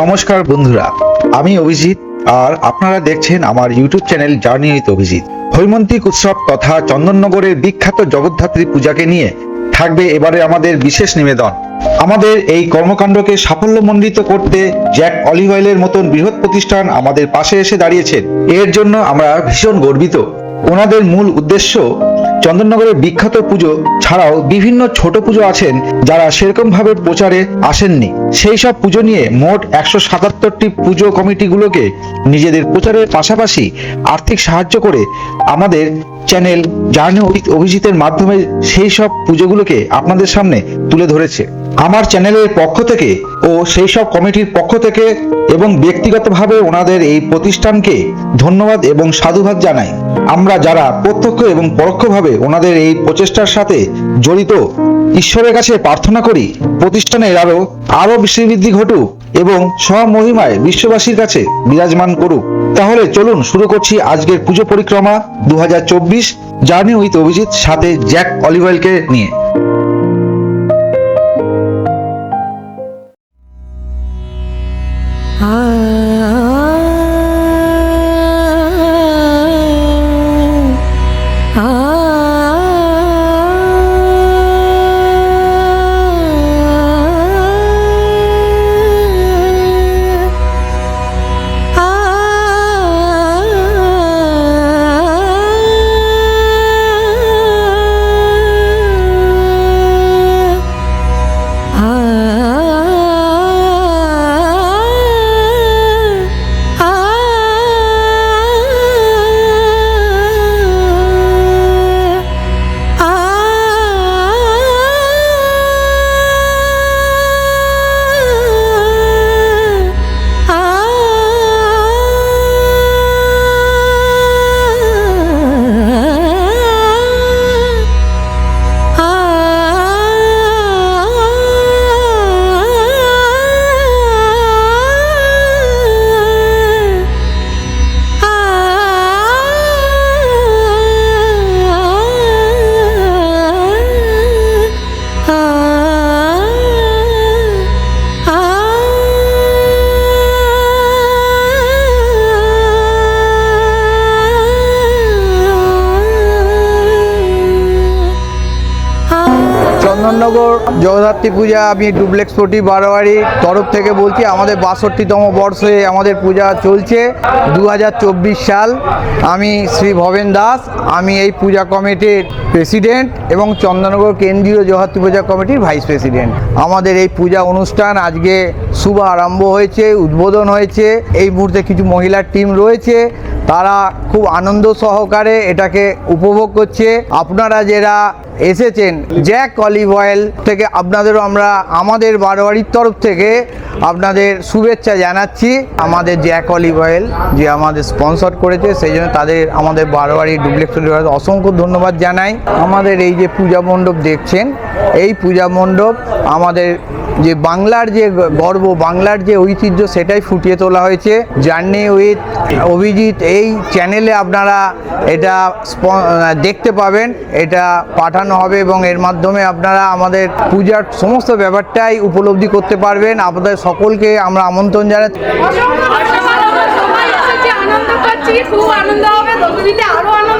নমস্কার বন্ধুরা, আমি অভিজিৎ আর আপনারা দেখছেন আমার YouTube channel journey with Abhijit. হৈমন্তিক উৎসব তথা চন্দননগরের বিখ্যাত জগদ্ধাত্রী পূজাকে নিয়ে থাকবে এবারে আমাদের বিশেষ নিবেদন। আমাদের এই কর্মকাণ্ডকে সাফল্যমণ্ডিত করতে জ্যাক অলিভ অয়েলের মতন বৃহৎ প্রতিষ্ঠান আমাদের পাশে এসে দাঁড়িয়েছেন। এর জন্য আমরা ভীষণ গর্বিত। ওনাদের মূল উদ্দেশ্য চন্দননগরের বিখ্যাত পুজো ছাড়াও বিভিন্ন ছোট পুজো আছেন যারা সেরকম ভাবে প্রচারে আসেননি। সেই সব পুজো নিয়ে মোট একশো সাতাত্তরটি পুজো কমিটিগুলোকে নিজেদের প্রচারের পাশাপাশি আর্থিক সাহায্য করে আমাদের চ্যানেল জার্নি অভিজিতের মাধ্যমে সেই সব পুজোগুলোকে আপনাদের সামনে তুলে ধরেছে। আমার চ্যানেলের পক্ষ থেকে ও সেই সব কমিটির পক্ষ থেকে এবং ব্যক্তিগতভাবে ওনাদের এই প্রতিষ্ঠানকে ধন্যবাদ এবং সাধুবাদ জানাই। আমরা যারা প্রত্যক্ষ এবং পরোক্ষভাবে ওনাদের এই প্রচেষ্টার সাথে জড়িত, ঈশ্বরের কাছে প্রার্থনা করি, প্রতিষ্ঠানের আরও আরও শ্রীবৃদ্ধি ঘটুক এবং স্বমহিমায় বিশ্ববাসীর কাছে বিরাজমান করুক। তাহলে চলুন শুরু করছি আজকের পুজো পরিক্রমা দু হাজার চব্বিশ, জার্নি উইথ অভিজিৎ, সাথে জ্যাক অলিভ অয়েলকে নিয়ে। চন্দননগর জগদ্ধাত্রী পূজা, আমি ডুপ্লেক্স পটি বারোয়ারি তরফ থেকে বলছি, আমাদের বাষট্টিতম বর্ষে আমাদের পূজা চলছে দু হাজার চব্বিশ সাল। আমি শ্রী ভবেন দাস, আমি এই পূজা কমিটির প্রেসিডেন্ট এবং চন্দননগর কেন্দ্রীয় জগদ্ধাত্রী পূজা কমিটির ভাইস প্রেসিডেন্ট। আমাদের এই পূজা অনুষ্ঠান আজকে শুভ আরম্ভ হয়েছে, উদ্বোধন হয়েছে। এই মুহূর্তে কিছু মহিলার টিম রয়েছে, তারা খুব আনন্দ সহকারে এটাকে উপভোগ করছে। আপনারা যারা এসেছেন জ্যাক অলিভ অয়েল থেকে আপনাদেরও আমরা আমাদের বারোয়ারির তরফ থেকে আপনাদের শুভেচ্ছা জানাচ্ছি। আমাদের জ্যাক অলিভ অয়েল যে আমাদের স্পন্সর করেছে, সেই জন্য তাদের আমাদের বারোয়ারি ডুপ্লেক্স অসংখ্য ধন্যবাদ জানাই। আমাদের এই যে পূজা মণ্ডপ দেখছেন, এই পূজা মণ্ডপ আমাদের যে বাংলার যে গর্ব, বাংলার যে ঐতিহ্য সেটাই ফুটিয়ে তোলা হয়েছে। জার্নি উইথ অভিজিৎ, এই চ্যানেলে আপনারা এটা দেখতে পাবেন। এটা পাঠানো হবে এবং এর মাধ্যমে আপনারা আমাদের পূজার সমস্ত ব্যাপারটাই উপলব্ধি করতে পারবেন। আপনাদের সকলকে আমরা আমন্ত্রণ জানাই। খুব আনন্দ হবে। আরও আনন্দ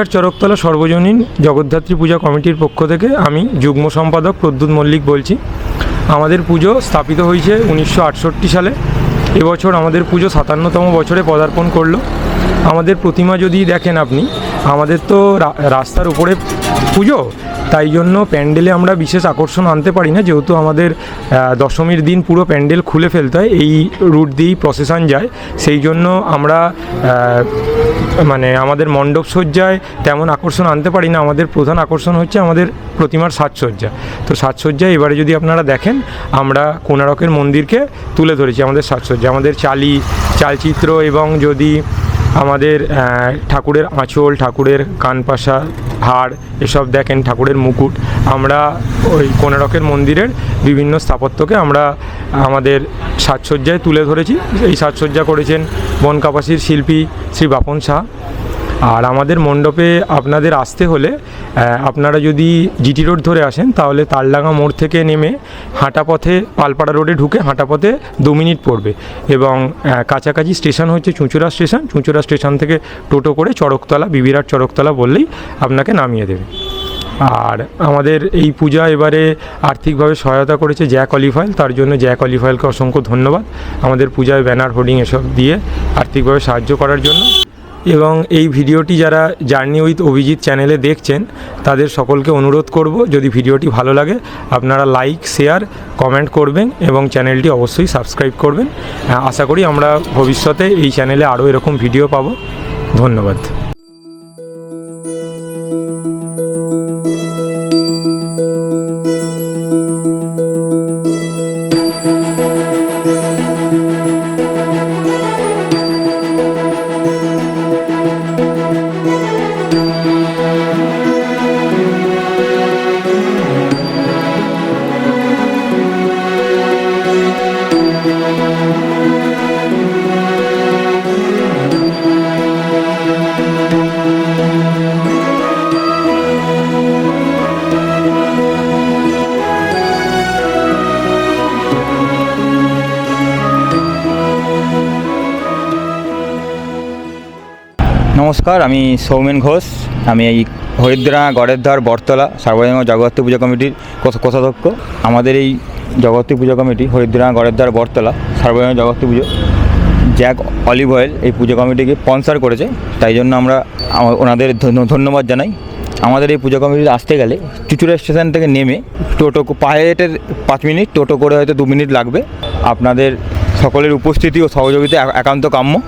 বিবিরহাট চরকতলা সর্বজনীন জগদ্ধাত্রী পূজা কমিটির পক্ষ থেকে আমি যুগ্ম সম্পাদক প্রদ্যুৎ মল্লিক বলছি। আমাদের পুজো স্থাপিত হয়েছে উনিশশো আটষট্টি সালে। এবছর আমাদের পুজো সাতান্নতম বছরে পদার্পণ করল। আমাদের প্রতিমা যদি দেখেন আপনি আমাদের তো রাস্তার উপরে পুজো, তাই জন্য প্যান্ডেলে আমরা বিশেষ আকর্ষণ আনতে পারি না। যেহেতু আমাদের দশমীর দিন পুরো প্যান্ডেল খুলে ফেলতে হয়, এই রুট দিয়েই প্রসেশন যায়। সেই জন্য আমরা মানে আমাদের মণ্ডপ সজ্জায় তেমন আকর্ষণ আনতে পারি না। আমাদের প্রধান আকর্ষণ হচ্ছে আমাদের প্রতিমার সাজসজ্জা। তো সাজসজ্জায় এবারে যদি আপনারা দেখেন, আমরা কোনারকের মন্দিরকে তুলে ধরেছি আমাদের সাজসজ্জা। আমাদের চালি, চালচিত্র এবং যদি আমাদের ঠাকুরের আঁচল, ঠাকুরের কানপাশা হাড় এসব দেখেন ঠাকুরের মুকুট। আমরা ওই কোনারকের মন্দিরের বিভিন্ন স্থাপত্যকে আমরা আমাদের সাজসজ্জায় তুলে ধরেছি। এই সাজসজ্জা করেছেন বনকাপাসির শিল্পী শ্রী বাপন শাহ আর আমাদের মণ্ডপে আপনাদের আসতে হলে আপনারা যদি জিটি রোড ধরে আসেন, তাহলে তালডাঙ্গা মোড় থেকে নেমে হাঁটা পথে পালপাড়া রোডে ঢুকে হাঁটা পথে দু মিনিট পড়বে এবং কাছাকাছি স্টেশন হচ্ছে চুঁচুড়া স্টেশন। চুঁচুড়া স্টেশন থেকে টোটো করে চড়কতলা, বিবিরাট চড়কতলা বললেই আপনাকে নামিয়ে দেবে। আর আমাদের এই পূজা এবারে আর্থিকভাবে সহায়তা করেছে জ্যাক অলিফাইল তার জন্য জ্যাক অলিফাইলকে অসংখ্য ধন্যবাদ। আমাদের পূজায় ব্যানার, হোর্ডিং এসব দিয়ে আর্থিকভাবে সাহায্য করার জন্য। এবং এই ভিডিওটি যারা জার্নি উইথ অভিজিৎ চ্যানেলে দেখছেন, তাদের সকলকে অনুরোধ করব, যদি ভিডিওটি ভালো লাগে, আপনারা লাইক শেয়ার কমেন্ট করবেন এবং চ্যানেলটি অবশ্যই সাবস্ক্রাইব করবেন। আশা করি আমরা ভবিষ্যতে এই চ্যানেলে আরও এরকম ভিডিও পাবো। ধন্যবাদ। নমস্কার, আমি সৌমেন ঘোষ। আমি এই হরিদ্রা গড়ের ধার বটতলা, সার্বজনীন জগদ্ধাত্রী পূজা কমিটির কোষ- কোষাধ্যক্ষ। আমাদের এই জগদ্ধাত্রী পূজা কমিটি, হরিদ্রা গড়ের ধার বটতলা, সার্বজনীন জগদ্ধাত্রী পুজো, জ্যাক অলিভ অয়েল এই পুজো কমিটিকে স্পন্সার করেছে। তাই জন্য আমরা ওনাদের ধন্য- ধন্যবাদ জানাই। আমাদের এই পুজো কমিটিতে আসতে গেলে চুচুড়া স্টেশন থেকে নেমে টোটো কো- পায়ে হেঁটে পাঁচ মিনিট, টোটো করে হয়তো দু মিনিট লাগবে। আপনাদের সকলের উপস্থিতি ও সহযোগিতা একান্ত কাম্য।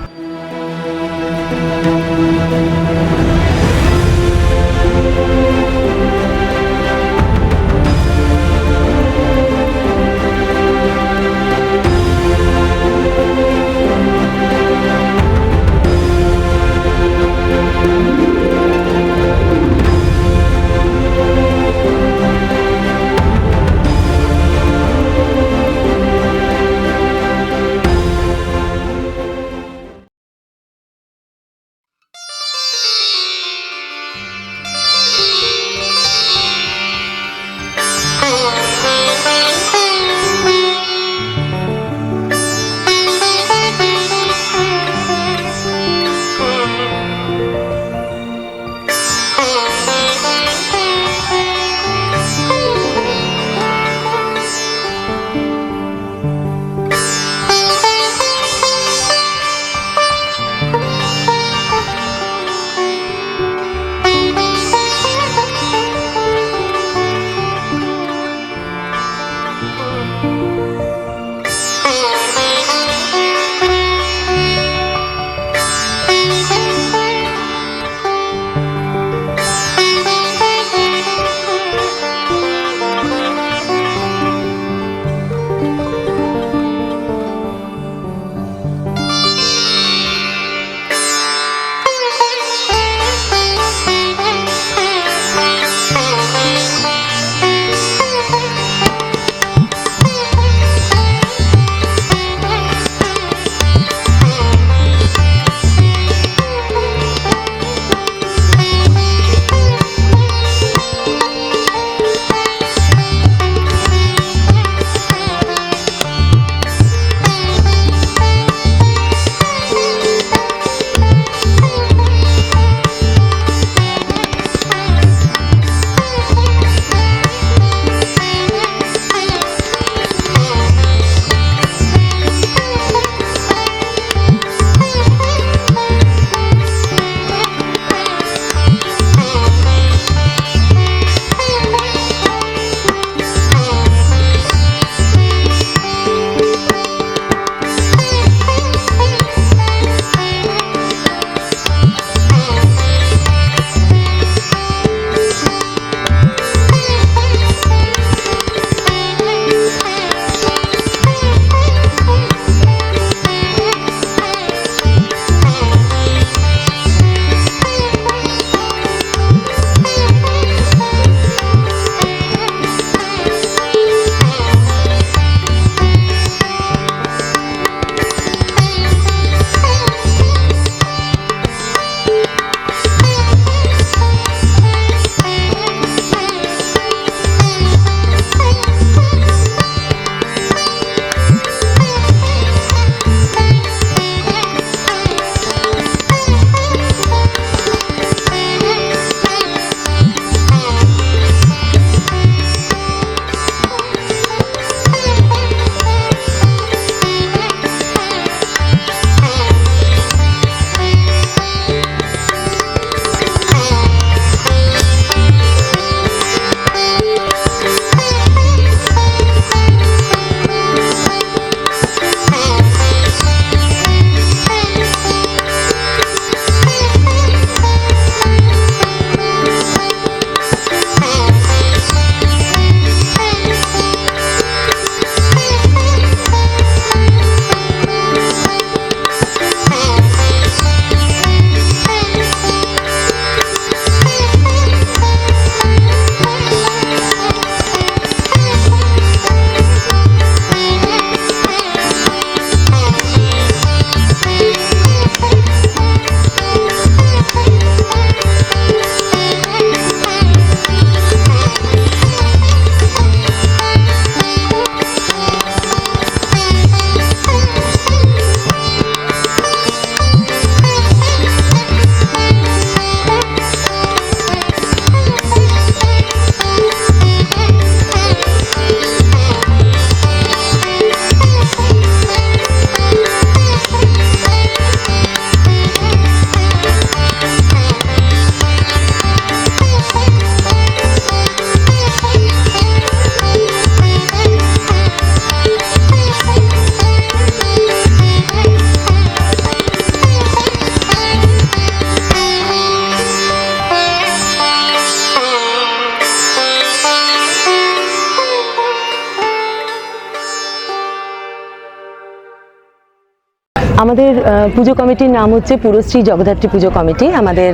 আমাদের পুজো কমিটির নাম হচ্ছে পুরশ্রী জগদ্ধাত্রী পুজো কমিটি। আমাদের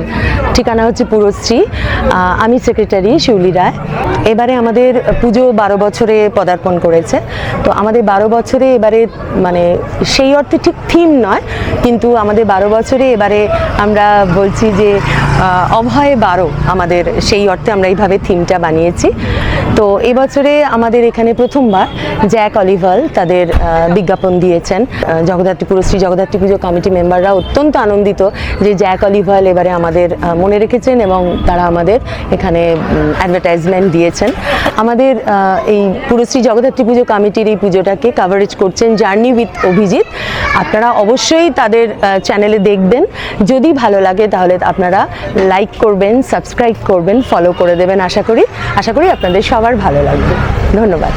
ঠিকানা হচ্ছে পুরশ্রী। আমি সেক্রেটারি শিউলি রায়। এবারে আমাদের পুজো বারো বছরে পদার্পণ করেছে। তো আমাদের বারো বছরে এবারে মানে সেই অর্থে ঠিক থিম নয়, কিন্তু আমাদের বারো বছরে এবারে আমরা বলছি যে অভয় বারো আমাদের সেই অর্থে আমরা এইভাবে থিমটা বানিয়েছি। তো এবছরে আমাদের এখানে প্রথমবার জ্যাক অলিভাল তাদের বিজ্ঞাপন দিয়েছেন। জগদ্ধাত্রী পুরশ্রী জগদ্ধাত্রী পুজো কমিটি মেম্বাররা অত্যন্ত আনন্দিত যে জ্যাক অলিভাল এবারে আমাদের মনে রেখেছেন এবং তারা আমাদের এখানে অ্যাডভার্টাইজমেন্ট দিয়েছেন। আমাদের এই পুরশ্রী জগদ্ধাত্রী পুজো কমিটির এই পুজোটাকে কাভারেজ করছেন জার্নি উইথ অভিজিৎ। আপনারা অবশ্যই তাদের চ্যানেলে দেখবেন। যদি ভালো লাগে তাহলে আপনারা লাইক করবেন সাবস্ক্রাইব করবেন ফলো করে দেবেন আশা করি। আশা করি আপনাদের সবার ভালো লাগবে। ধন্যবাদ।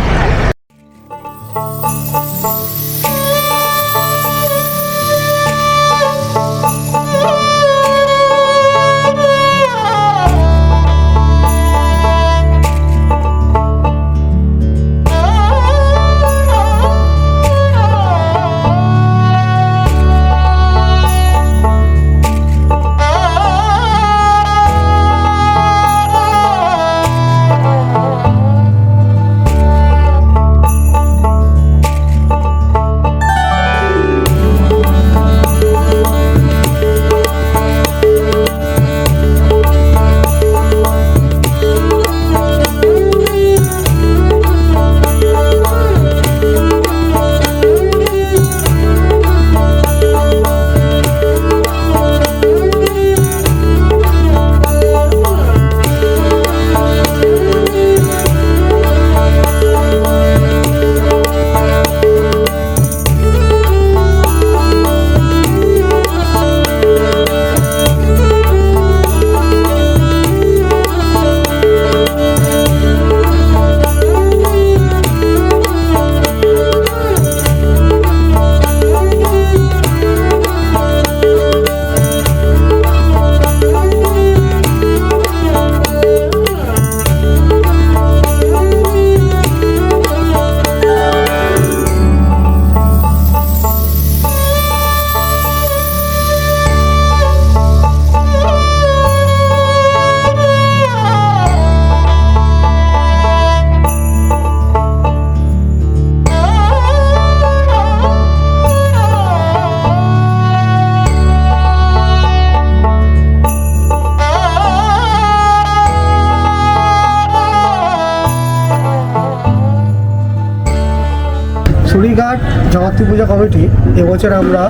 জগত্রী পূজা কমিটি, এবছর আমরা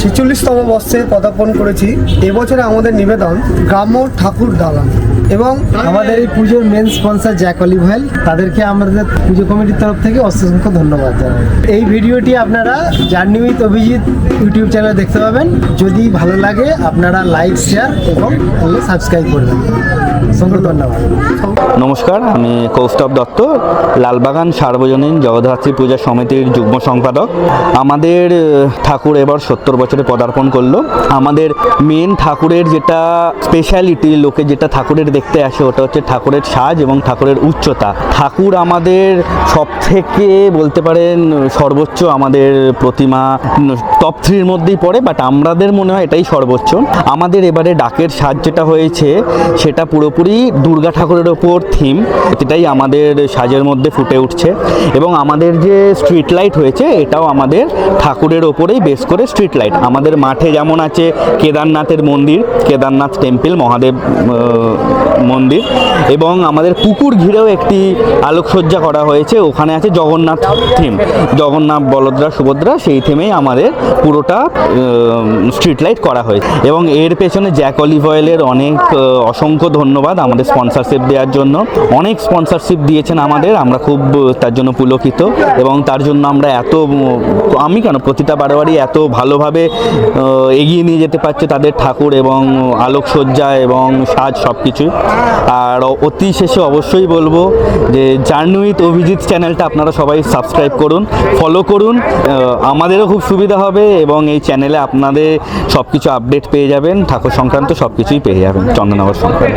ছেচল্লিশতম বর্ষে পদার্পণ করেছি। এবছরে আমাদের নিবেদন, গ্রাম্য ঠাকুর দালান। এবং আমাদের এই পুজোর main sponsor Jack olive oil তাদেরকে আমাদের পুজো কমিটির তরফ থেকে অসংখ্য ধন্যবাদ জানাই। এই ভিডিওটি আপনারা জার্নি উইথ অভিজিৎ ইউটিউব চ্যানেলে দেখতে পাবেন। যদি ভালো লাগে, আপনারা লাইক শেয়ার এবং সাবস্ক্রাইব করবেন। অসংখ্য ধন্যবাদ। নমস্কার, আমি কৌস্তব দত্ত, লালবাগান সার্বজনীন জগদ্ধাত্রী পূজা সমিতির যুগ্ম সম্পাদক। আমাদের ঠাকুর এবার সত্তর বছরে পদার্পণ করল। আমাদের মেন ঠাকুরের যেটা স্পেশালিটি লোকে যেটা ঠাকুরের দেখতে আসে ওটা হচ্ছে ঠাকুরের সাজ এবং ঠাকুরের উচ্চতা। ঠাকুর আমাদের সব থেকে বলতে পারেন সর্বোচ্চ আমাদের প্রতিমা টপ থ্রির মধ্যেই পড়ে বাট আমাদের মনে হয় এটাই সর্বোচ্চ। আমাদের এবারে ডাকের সাজ যেটা হয়েছে, সেটা পুরোপুরি দুর্গা ঠাকুরের ওপর থিম এটাই আমাদের সাজের মধ্যে ফুটে উঠছে। এবং আমাদের যে স্ট্রিট লাইট হয়েছে, এটাও আমাদের ঠাকুরের ওপরেই বেস করে স্ট্রিট লাইট আমাদের মাঠে যেমন আছে কেদারনাথের মন্দির, কেদারনাথ টেম্পল মহাদেব মন্দির এবং আমাদের পুকুর ঘিরেও একটি আলোকসজ্জা করা হয়েছে। ওখানে আছে জগন্নাথ থিম জগন্নাথ বলদ্রা সুভদ্রা সেই থিমেই আমাদের পুরোটা স্ট্রিট লাইট করা হয়েছে। এবং এর পেছনে জ্যাক অলিভ অয়েলের অনেক অসংখ্য ধন্যবাদ আমাদের স্পন্সরশিপ দেওয়ার জন্য। অনেক স্পন্সরশিপ দিয়েছেন আমাদের, আমরা খুব, তার জন্য পুলকিত। এবং তার জন্য আমরা এত, আমি কেন, প্রতিটা বারোয়ারি এত ভালোভাবে এগিয়ে নিয়ে যেতে পারছে তাদের ঠাকুর এবং আলোকসজ্জা এবং সাজ সব কিছুই আর অতি শেষে অবশ্যই বলব যে জার্নি অভিজিৎ চ্যানেলটা আপনারা সবাই সাবস্ক্রাইব করুন ফলো করুন আমাদেরও খুব সুবিধা হবে এবং এই চ্যানেলে আপনাদের সব কিছু আপডেট পেয়ে যাবেন, ঠাকুর সংক্রান্ত সব কিছুই পেয়ে যাবেন চন্দননগর সংক্রান্ত।